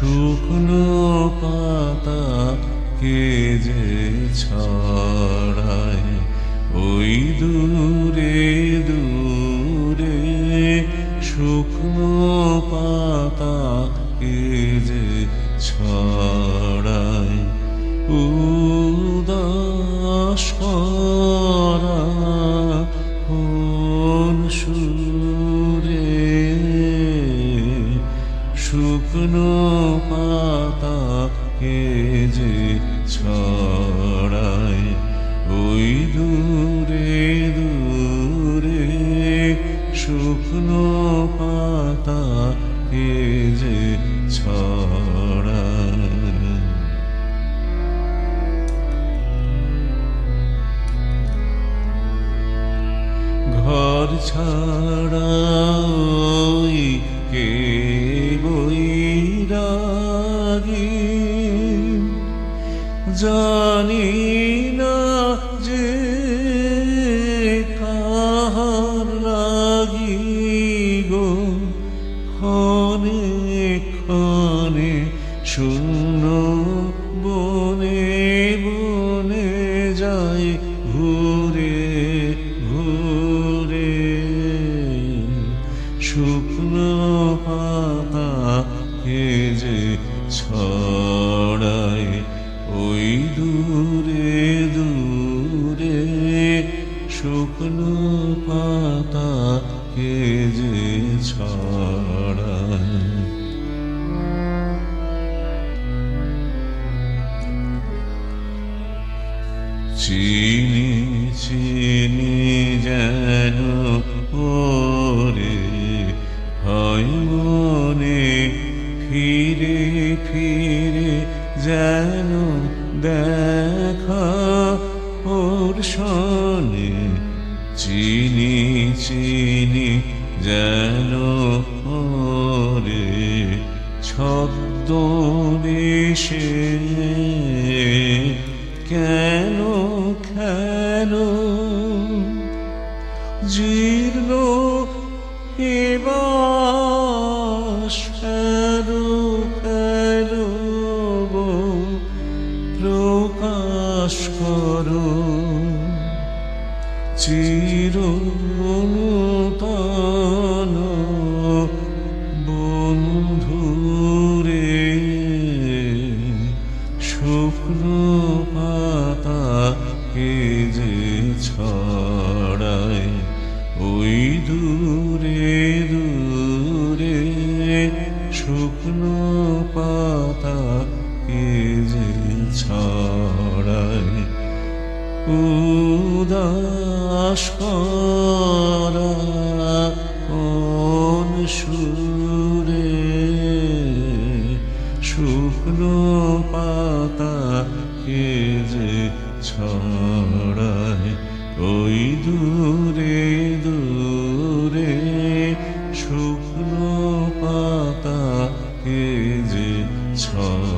শুকনো পাতা কে যে ছড়ায়? ওই দূরে দূরে শুকনো পাতা কে যে ছড়ায়? উদাস শুকনো পাতা কে যে ছড়ায়, ওই দূরে দূরে শুকনো পাতা কে যে ছড়ায়। ঘর ছাড়া জানি না যে কাহার লাগি গো ক্ষণে ক্ষণে, শূন্য বনে বনে যায় ঘুরে ঘুরে। শুকনো পাতা কে যে ছড়ায় ওই দূরে দূরে শুকনো পাতা কে যে চিনি চিনি যেন ওরে হয় মনে, ফিরে ফিরে ওর সনে চিনি চিনি যেন ওরে ছদ্ম বেশে কেন কেন জীর্ণ এবার প্রকাশ করো। চির নূতন বন্ধুরে শুকনো পাতা কে যে ছড়ায় ওই দূরে উদাস করা কোন সুরে শুকনো পাতা কে যে ছড়ায়? ওই দূরে দূরে শুকনো পাতা কে যে ছড়ায়?